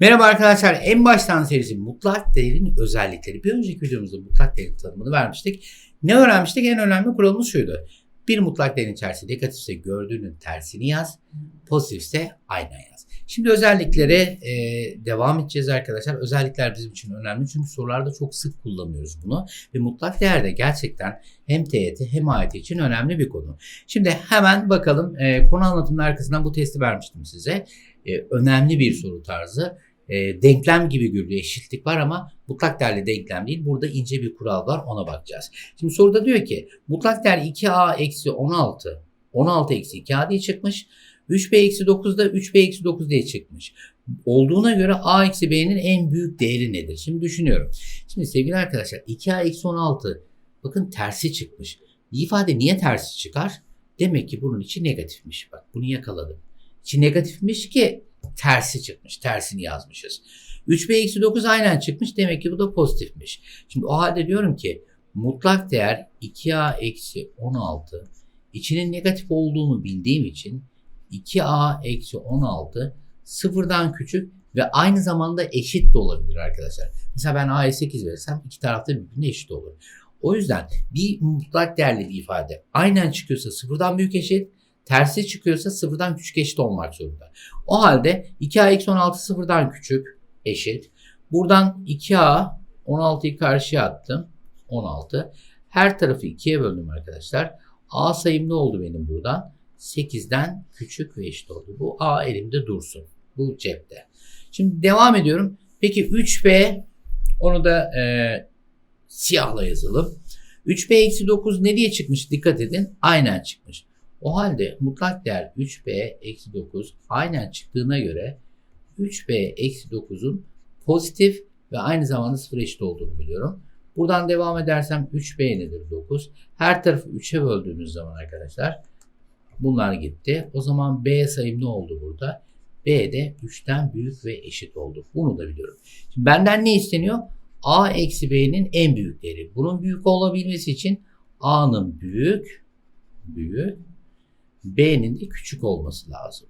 Merhaba arkadaşlar. En baştan serisi mutlak değerin özellikleri. Bir önceki videomuzda mutlak değerin tanımını vermiştik. Ne öğrenmiştik? En önemli kuralımız şuydu. Bir mutlak değerin içerisinde negatifse gördüğünün tersini yaz. Pozitifse aynen yaz. Şimdi özelliklere e, devam edeceğiz arkadaşlar. Özellikler bizim için önemli çünkü sorularda çok sık kullanıyoruz bunu. Ve mutlak değer de gerçekten hem TYT hem AYT için önemli bir konu. Şimdi hemen bakalım e, konu anlatımının arkasından bu testi vermiştim size. E, önemli bir soru tarzı e, denklem gibi görülüyor. Eşitlik var ama mutlak değerli denklem değil. Burada ince bir kural var ona bakacağız. Şimdi soruda diyor ki mutlak değer 2a eksi 16 16 eksi 2a diye çıkmış. 3b eksi 9 da 3b eksi 9 diye çıkmış. Olduğuna göre a eksi b'nin en büyük değeri nedir? Şimdi düşünüyorum. Şimdi sevgili arkadaşlar 2a eksi 16 bakın tersi çıkmış. Bir ifade niye tersi çıkar? Demek ki bunun içi negatifmiş. Bak bunu yakaladım. İçi negatifmiş ki tersi çıkmış. Tersini yazmışız. 3b eksi 9 aynen çıkmış. Demek ki bu da pozitifmiş. Şimdi o halde diyorum ki mutlak değer 2a eksi 16 içinin negatif olduğunu bildiğim için 2a eksi 16 sıfırdan küçük ve aynı zamanda eşit de olabilir arkadaşlar. Mesela ben a'ya 8 verirsem iki tarafta birbirine eşit olur. O yüzden bir mutlak değerli bir ifade aynen çıkıyorsa sıfırdan büyük eşit, tersi çıkıyorsa sıfırdan küçük eşit olmak zorunda. O halde 2a eksi 16 sıfırdan küçük eşit. Buradan 2a 16'yı karşıya attım. 16. Her tarafı 2'ye böldüm arkadaşlar. A sayım ne oldu benim buradan? 8'den küçük ve eşit oldu. Bu A elimde dursun. Bu cepte. Şimdi devam ediyorum. Peki 3B onu da e, siyahla yazalım. 3B eksi 9 ne diye çıkmış? Dikkat edin. Aynen çıkmış. O halde mutlak değer 3b eksi 9 aynen çıktığına göre 3b eksi 9'un pozitif ve aynı zamanda sıfır eşit olduğunu biliyorum. Buradan devam edersem 3b nedir 9? Her tarafı 3'e böldüğümüz zaman arkadaşlar bunlar gitti. O zaman b sayım ne oldu burada? b de 3'ten büyük ve eşit oldu. Bunu da biliyorum. Şimdi benden ne isteniyor? a eksi b'nin en büyük değeri. Bunun büyük olabilmesi için a'nın büyük büyük B'nin de küçük olması lazım.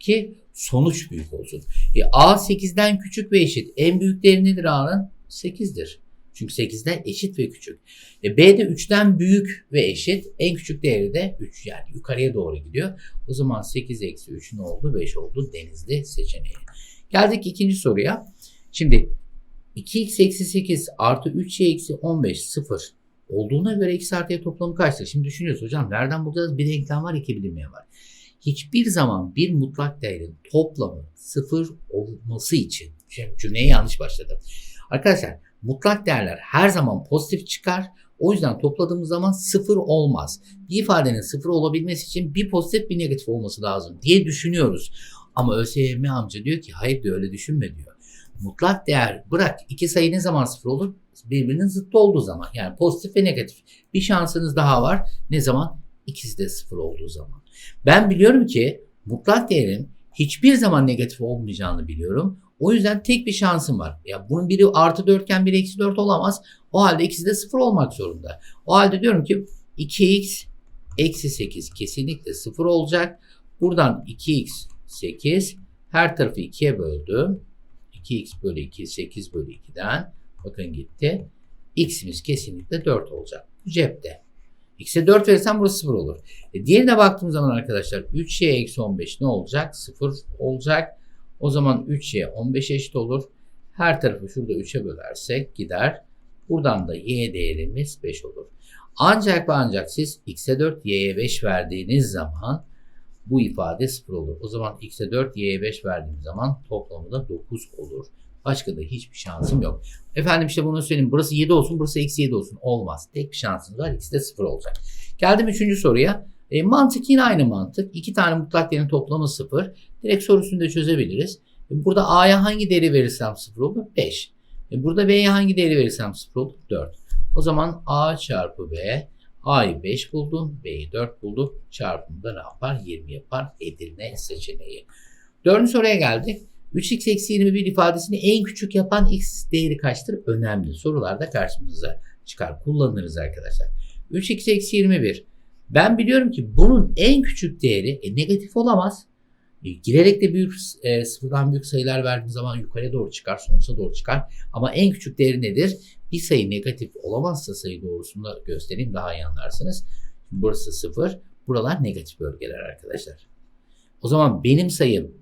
Ki sonuç büyük olsun. E, A 8'den küçük ve eşit. En büyük değeri nedir A'nın? 8'dir. Çünkü 8'den eşit ve küçük. E, B de 3'ten büyük ve eşit. En küçük değeri de 3 yani yukarıya doğru gidiyor. O zaman 8 eksi 3 ne oldu? 5 oldu. Denizli seçeneği. Geldik ikinci soruya. Şimdi 2x eksi 8 artı 3y eksi 15 0 olduğuna göre x artı toplamı kaçtır? Şimdi düşünüyoruz hocam nereden bulacağız? Bir denklem var iki bilinmeyen var. Hiçbir zaman bir mutlak değerin toplamı sıfır olması için şimdi cümleye yanlış başladım. Arkadaşlar mutlak değerler her zaman pozitif çıkar. O yüzden topladığımız zaman sıfır olmaz. Bir ifadenin sıfır olabilmesi için bir pozitif bir negatif olması lazım diye düşünüyoruz. Ama ÖSYM amca diyor ki hayır diyor öyle düşünme diyor. Mutlak değer bırak iki sayı ne zaman sıfır olur? birbirinin zıttı olduğu zaman yani pozitif ve negatif bir şansınız daha var. Ne zaman? İkisi de sıfır olduğu zaman. Ben biliyorum ki mutlak değerin hiçbir zaman negatif olmayacağını biliyorum. O yüzden tek bir şansım var. Ya bunun biri artı 4 iken biri eksi 4 olamaz. O halde ikisi de sıfır olmak zorunda. O halde diyorum ki 2x eksi 8 kesinlikle sıfır olacak. Buradan 2x 8 her tarafı 2'ye böldüm. 2x bölü 2 8 bölü 2'den Bakın gitti. X'imiz kesinlikle 4 olacak. Bu cepte. X'e 4 verirsem burası 0 olur. E diğerine baktığım zaman arkadaşlar 3y eksi 15 ne olacak? 0 olacak. O zaman 3y 15 eşit olur. Her tarafı şurada 3'e bölersek gider. Buradan da y değerimiz 5 olur. Ancak ve ancak siz x'e 4, y'ye 5 verdiğiniz zaman bu ifade 0 olur. O zaman x'e 4, y'ye 5 verdiğim zaman toplamı da 9 olur. Başka da hiçbir şansım yok. Efendim işte bunu söyleyeyim. Burası 7 olsun, burası eksi 7 olsun. Olmaz. Tek bir şansınız var. İkisi de 0 olacak. Geldim üçüncü soruya. E, mantık yine aynı mantık. İki tane mutlak değerin toplamı 0. Direkt sorusunu da çözebiliriz. E, burada A'ya hangi değeri verirsem 0 olur? 5. E, burada B'ye hangi değeri verirsem 0 olur? 4. O zaman A çarpı B. A'yı 5 buldum. B'yi 4 bulduk. Çarpımda ne yapar? 20 yapar. Edirne seçeneği. Dördüncü soruya geldik. 3x eksi 21 ifadesini en küçük yapan x değeri kaçtır? Önemli. Sorularda karşımıza çıkar. Kullanırız arkadaşlar. 3x eksi 21. Ben biliyorum ki bunun en küçük değeri e, negatif olamaz. E, Giderek de büyük e, sıfırdan büyük sayılar verdiğim zaman yukarıya doğru çıkar, sonuca doğru çıkar. Ama en küçük değeri nedir? Bir sayı negatif olamazsa sayı doğrusunda göstereyim daha iyi anlarsınız. Burası sıfır, buralar negatif bölgeler arkadaşlar. O zaman benim sayım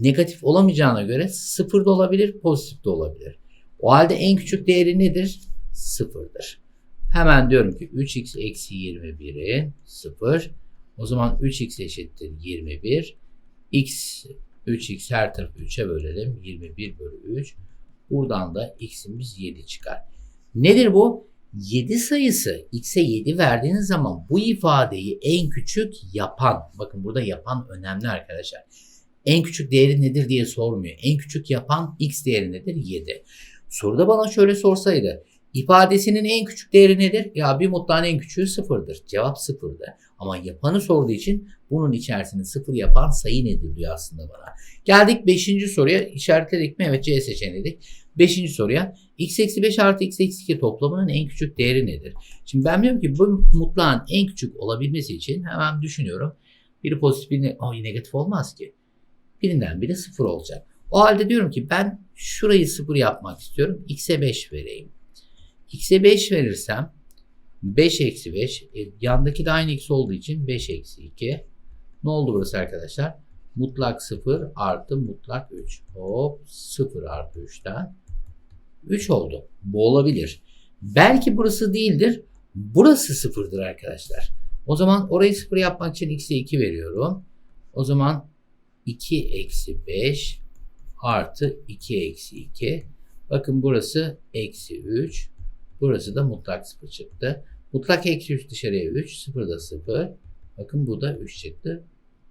negatif olamayacağına göre sıfır da olabilir, pozitif de olabilir. O halde en küçük değeri nedir? Sıfırdır. Hemen diyorum ki 3x eksi 21'in 0. O zaman 3x eşittir 21. x 3x her tarafı 3'e bölelim. 21 bölü 3. Buradan da x'imiz 7 çıkar. Nedir bu? 7 sayısı x'e 7 verdiğiniz zaman bu ifadeyi en küçük yapan, bakın burada yapan önemli arkadaşlar. En küçük değeri nedir diye sormuyor. En küçük yapan x değeri nedir? 7. Soruda bana şöyle sorsaydı ifadesinin en küçük değeri nedir? Ya bir mutlağın en küçüğü sıfırdır. Cevap sıfırdı. Ama yapanı sorduğu için bunun içerisinde sıfır yapan sayı nedir diyor aslında bana. Geldik 5. soruya işaretledik mi? Evet C seçeneği 5. soruya x eksi 5 artı x eksi 2 toplamının en küçük değeri nedir? Şimdi ben diyorum ki bu mutlağın en küçük olabilmesi için hemen düşünüyorum. Biri pozitif biri oh, negatif olmaz ki. Birinden biri sıfır olacak. O halde diyorum ki ben şurayı sıfır yapmak istiyorum. X'e 5 vereyim. X'e 5 verirsem 5 eksi 5 e, yandaki de aynı x olduğu için 5 eksi 2 ne oldu burası arkadaşlar? Mutlak 0 artı mutlak 3. Hop 0 artı 3'ten 3 oldu. Bu olabilir. Belki burası değildir. Burası sıfırdır arkadaşlar. O zaman orayı sıfır yapmak için x'e 2 veriyorum. O zaman 2 eksi 5 artı 2 eksi 2. Bakın burası eksi 3. Burası da mutlak 0 çıktı. Mutlak eksi 3 dışarıya 3. 0 da 0. Bakın bu da 3 çıktı.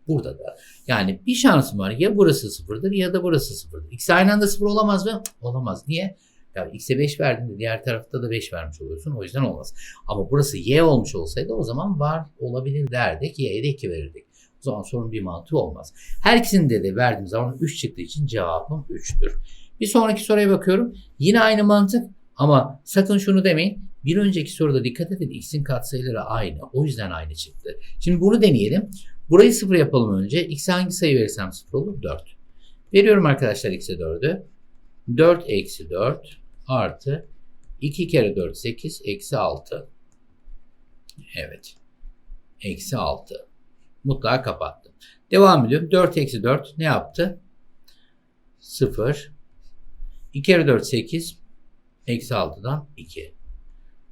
Burada da. Yani bir şansım var. Ya burası 0'dır ya da burası 0'dır. İkisi aynı anda 0 olamaz mı? Olamaz. Niye? Ya x'e 5 verdin diğer tarafta da 5 vermiş oluyorsun. O yüzden olmaz. Ama burası y olmuş olsaydı o zaman var olabilir derdik. y'ye de 2 verirdik. O zaman sorun bir mantığı olmaz. Her ikisinde de verdiğim zaman 3 çıktığı için cevabım 3'tür. Bir sonraki soruya bakıyorum. Yine aynı mantık ama sakın şunu demeyin. Bir önceki soruda dikkat edin x'in katsayıları aynı. O yüzden aynı çıktı. Şimdi bunu deneyelim. Burayı 0 yapalım önce. x'e hangi sayı verirsem 0 olur? 4. Veriyorum arkadaşlar x'e 4'ü. 4 eksi 4 artı 2 kere 4 8 eksi 6. Evet. Eksi 6. Mutlağı kapattım. Devam ediyorum. 4 eksi 4 ne yaptı? 0. 2 kere 4 8. Eksi 6'dan 2.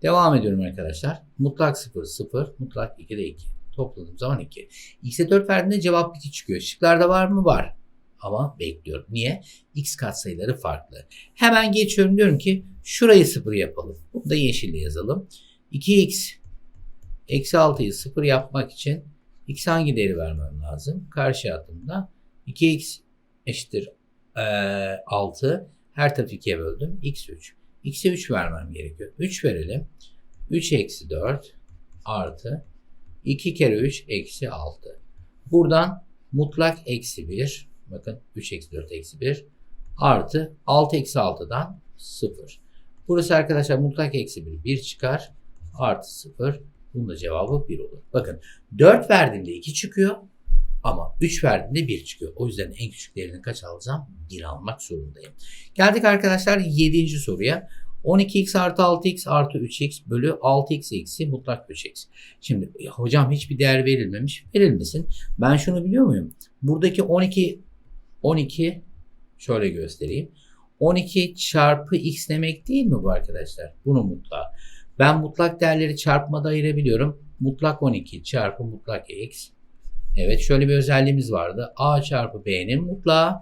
Devam ediyorum arkadaşlar. Mutlak 0 0. Mutlak 2 de 2. Topladığım zaman 2. X'e 4 verdiğinde cevap 2 çıkıyor. Şıklarda var mı? Var. Ama bekliyorum. Niye? X katsayıları farklı. Hemen geçiyorum diyorum ki şurayı 0 yapalım. Bunu da yeşille yazalım. 2x eksi 6'yı 0 yapmak için x hangi değeri vermem lazım? Karşı attığımda 2x eşittir e, 6. Her tarafı 2'ye böldüm. x 3. x'e 3 vermem gerekiyor. 3 verelim. 3 eksi 4 artı 2 kere 3 eksi 6. Buradan mutlak eksi 1. Bakın 3 eksi 4 eksi 1 artı 6 eksi 6'dan 0. Burası arkadaşlar mutlak eksi 1 1 çıkar. Artı 0. Bunun da cevabı 1 olur. Bakın 4 verdiğimde 2 çıkıyor. Ama 3 verdiğimde 1 çıkıyor. O yüzden en küçük değerini kaç alacağım? 1 almak zorundayım. Geldik arkadaşlar 7. soruya. 12x artı 6x artı 3x bölü 6x eksi mutlak 3x. Şimdi hocam hiçbir değer verilmemiş. Verilmesin. Ben şunu biliyor muyum? Buradaki 12 12 şöyle göstereyim. 12 çarpı x demek değil mi bu arkadaşlar? Bunu mutlak. Ben mutlak değerleri çarpmada ayırabiliyorum. Mutlak 12 çarpı mutlak x. Evet şöyle bir özelliğimiz vardı. a çarpı b'nin mutlağı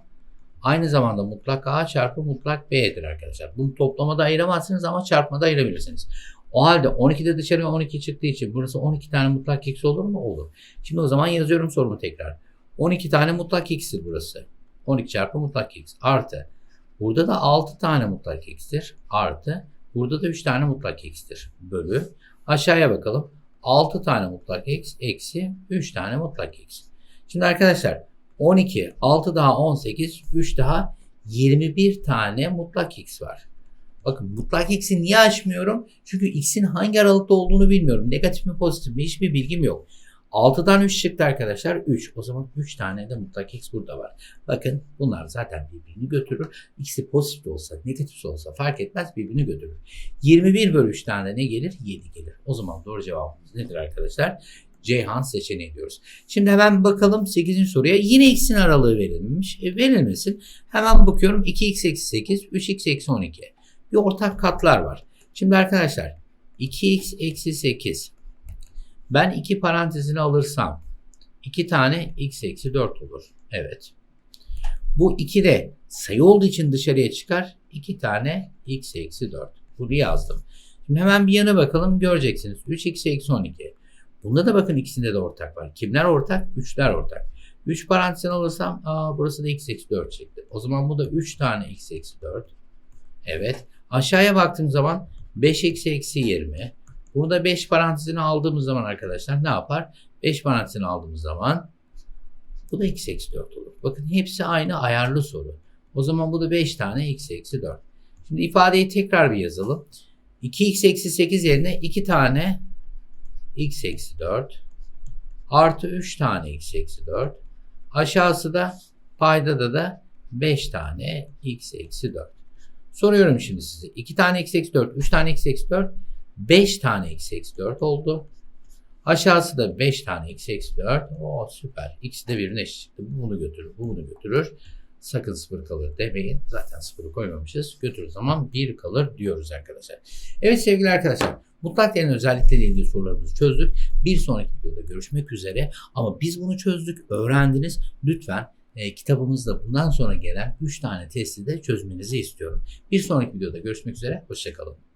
aynı zamanda mutlak a çarpı mutlak b'dir arkadaşlar. Bunu toplamada ayıramazsınız ama çarpmada ayırabilirsiniz. O halde 12'de dışarıya 12 çıktığı için burası 12 tane mutlak x olur mu? Olur. Şimdi o zaman yazıyorum sorumu tekrar. 12 tane mutlak x'tir burası. 12 çarpı mutlak x artı. Burada da 6 tane mutlak x'tir. Artı. Burada da 3 tane mutlak x'tir. Bölü. Aşağıya bakalım. 6 tane mutlak x eksi 3 tane mutlak x. Şimdi arkadaşlar 12, 6 daha 18, 3 daha 21 tane mutlak x var. Bakın mutlak x'i niye açmıyorum? Çünkü x'in hangi aralıkta olduğunu bilmiyorum. Negatif mi pozitif mi hiçbir bilgim yok. 6'dan 3 çıktı arkadaşlar. 3. O zaman 3 tane de mutlak x burada var. Bakın bunlar zaten birbirini götürür. İkisi pozitif de olsa negatif de olsa fark etmez birbirini götürür. 21 bölü 3 tane ne gelir? 7 gelir. O zaman doğru cevabımız nedir arkadaşlar? Ceyhan seçeneği diyoruz. Şimdi hemen bakalım 8. soruya. Yine x'in aralığı verilmiş. E, verilmesin. Hemen bakıyorum 2x eksi 8, 3x eksi 12. Bir ortak katlar var. Şimdi arkadaşlar 2x eksi 8. Ben iki parantezini alırsam 2 tane x eksi 4 olur. Evet. Bu 2 de sayı olduğu için dışarıya çıkar. 2 tane x eksi 4. Bunu yazdım. Şimdi hemen bir yana bakalım göreceksiniz. 3x eksi 12. Bunda da bakın ikisinde de ortak var. Kimler ortak? 3'ler ortak. 3 parantezini alırsam aa, burası da x eksi 4 çıktı. O zaman bu da 3 tane x eksi 4. Evet. Aşağıya baktığım zaman 5 eksi eksi 20. Burada 5 parantezini aldığımız zaman arkadaşlar ne yapar? 5 parantezini aldığımız zaman bu da x eksi 4 olur. Bakın hepsi aynı ayarlı soru. O zaman bu da 5 tane x eksi 4. Şimdi ifadeyi tekrar bir yazalım. 2x eksi 8 yerine 2 tane x eksi 4 artı 3 tane x eksi 4 aşağısı da paydada da 5 tane x eksi 4. Soruyorum şimdi size. 2 tane x eksi 4, 3 tane x eksi 4, 5 tane x eksi 4 oldu. Aşağısı da 5 tane x eksi 4. Oo süper. İkisi de birbirine eşit çıktı. Bu bunu götürür, bu bunu götürür. Sakın sıfır kalır demeyin. Zaten sıfırı koymamışız. Götürür zaman 1 kalır diyoruz arkadaşlar. Evet sevgili arkadaşlar. Mutlak değerin özellikleriyle ilgili sorularımızı çözdük. Bir sonraki videoda görüşmek üzere. Ama biz bunu çözdük, öğrendiniz. Lütfen e, kitabımızda bundan sonra gelen 3 tane testi de çözmenizi istiyorum. Bir sonraki videoda görüşmek üzere. Hoşçakalın.